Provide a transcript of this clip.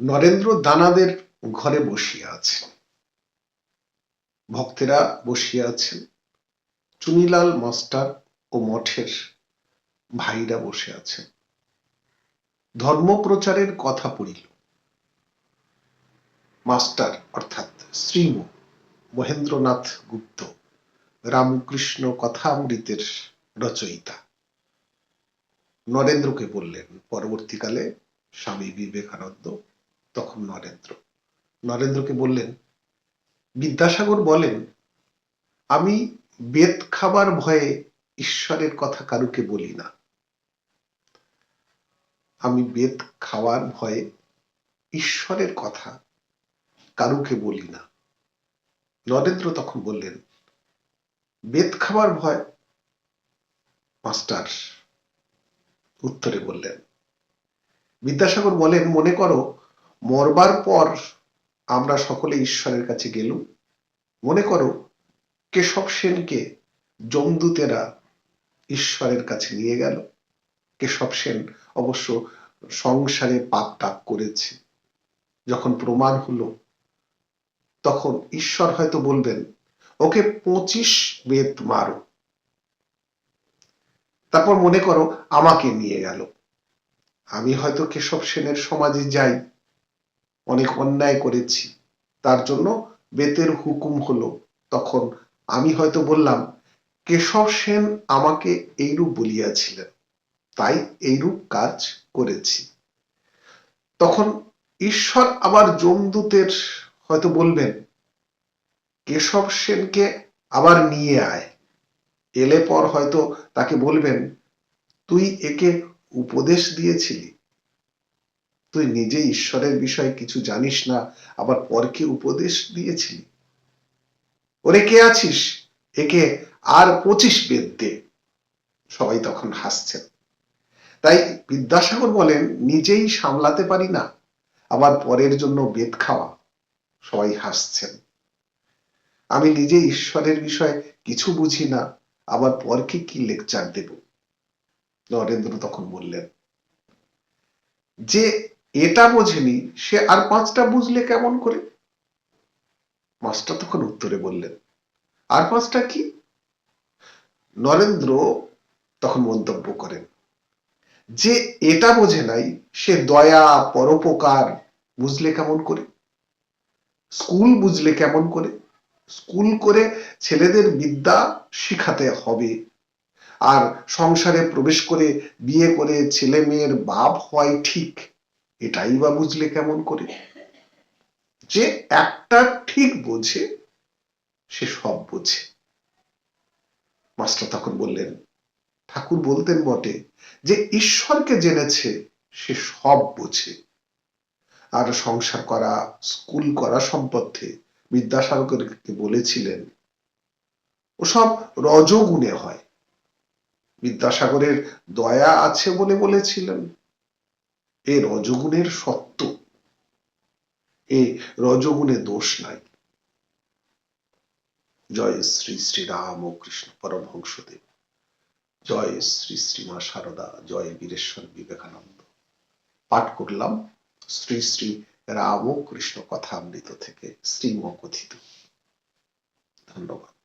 নরেন্দ্র দানাদের ঘরে বসিয়া আছে ভক্তেরা বসিয়া আছেন। চুনিলাল মাস্টার ও মঠের ভাইরা বসে আছেন। ধর্ম প্রচারের কথা পড়িল। মাস্টার অর্থাৎ শ্রীম মহেন্দ্রনাথ গুপ্ত, রামকৃষ্ণ কথামৃতের রচয়িতা। নরেন্দ্রকে বললেন, পরবর্তীকালে স্বামী বিবেকানন্দ তখন নরেন্দ্র। নরেন্দ্রকে বললেন, বিদ্যাসাগর বলেন, আমি বেদ খাবার ভয়ে ঈশ্বরের কথা কারুকে বলি না। আমি বেদ খাওয়ার ভয়ে ঈশ্বরের কথা কারুকে বলি না। নরেন্দ্র তখন বললেন, বেদ খাবার ভয়? মাস্টার উত্তরে বললেন, বিদ্যাসাগর বলেন, মনে করো মরবার পর আমরা সকলে ঈশ্বরের কাছে গেলুম। মনে করো, কেশব সেনকে জমদূতেরা ঈশ্বরের কাছে নিয়ে গেল। কেশব সেন অবশ্য সংসারে পাপ তাপ করেছে। যখন প্রমাণ হলো, তখন ঈশ্বর হয়তো বলবেন, ওকে পঁচিশ বেত মারো। তারপর মনে করো, আমাকে নিয়ে গেল। আমি হয়তো কেশব সেনের সমাজে যাই অনেক অন্যায় করেছি। তার জন্য বেতের হুকুম হলো, তখন আমি হয়তো বললাম, কেশব সেন আমাকে এইরূপ বলিয়াছিলেন, তাই এইরূপ কাজ করেছি। তখন ঈশ্বর আবার জমদূতের হয়তো বলবেন, কেশব সেনকে আবার নিয়ে আয়। এলে পর হয়তো তাকে বলবেন, তুই একে উপদেশ দিয়েছিলি তুই নিজে ঈশ্বরের বিষয়ে কিছু জানিস না, আবার পরকে উপদেশ দিয়েছিলি ওরে কে আছিস? একে আর পঁচিশ বেদ দে। সবাই তখন হাসছেন। তাই বিদ্যাসাগর বলেন, নিজেই সামলাতে পারি না, আবার পরের জন্য বেদ খাওয়া। সবাই হাসছেন। আমি নিজে ঈশ্বরের বিষয়ে কিছু বুঝি না, আবার পরকে কি লেকচার দেব? নরেন্দ্র তখন বললেন, যে এটা বোঝেনি, সে আর পাঁচটা বুঝলে কেমন করে? মাস্টার তখন উত্তরে বললেন। আর পাঁচটা কি? নরেন্দ্র তখন মন্তব্য করেন, যে এটা বোঝে নাই, সে দয়া, পরোপকার বুঝলে কেমন করে? স্কুল বুঝলে কেমন করে? স্কুল করে ছেলেদের বিদ্যা শিখাতে হবে। আর সংসারে প্রবেশ করে বিয়ে করে ছেলে মেয়ের বাপ হয় ঠিক। এটাই বা বুঝলে কেমন করে? যে একটা ঠিক বোঝে, সে সব বোঝে। মাস্টার তখন বললেন, ঠাকুর বলতেন বটে যে ঈশ্বরকে জেনেছে, সে সব বোঝে। আর সংসার করা, স্কুল করা সম্পর্কে বিদ্যাসাগরকে বলেছিলেন ওসব রজগুণে হয়। বিদ্যাসাগরের দয়া আছে বলে বলেছিলেন। এ রজগুণের সত্য। এ রজগুণে দোষ নাই। জয় শ্রী শ্রী রাম ও কৃষ্ণ পরমহংসদেব। জয় শ্রী শ্রীমা সারদা। জয় বীরেশ্বর বিবেকানন্দ। পাঠ করলাম শ্রী শ্রী রাম ও কৃষ্ণ কথামৃত থেকে শ্রীম কথিত ধন্যবাদ।